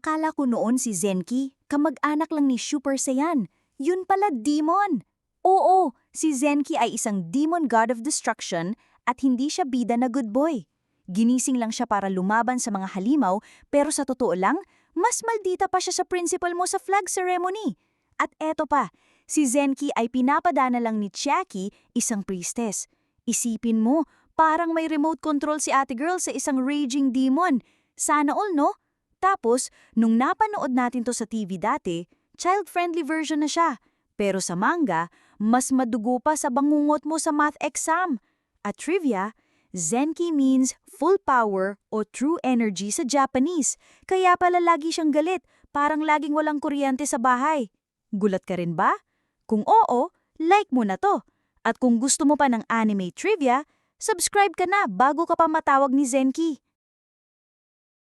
Akala ko noon si Zenki, kamag-anak lang ni Super Saiyan. Yun pala demon. Oo, si Zenki ay isang demon god of destruction at hindi siya bida na good boy. Ginising lang siya para lumaban sa mga halimaw pero sa totoo lang, mas maldita pa siya sa principal mo sa flag ceremony. At eto pa, si Zenki ay pinapadana lang ni Chiaki, isang priestess. Isipin mo, parang may remote control si ate girl sa isang raging demon. Sana all, no? Tapos, nung napanood natin to sa TV dati, child-friendly version na siya. Pero sa manga, mas madugo pa sa bangungot mo sa math exam. At trivia, Zenki means full power o true energy sa Japanese. Kaya pala lagi siyang galit, parang laging walang kuryente sa bahay. Gulat ka rin ba? Kung oo, like mo na to. At kung gusto mo pa ng anime trivia, subscribe ka na bago ka pa matawag ni Zenki.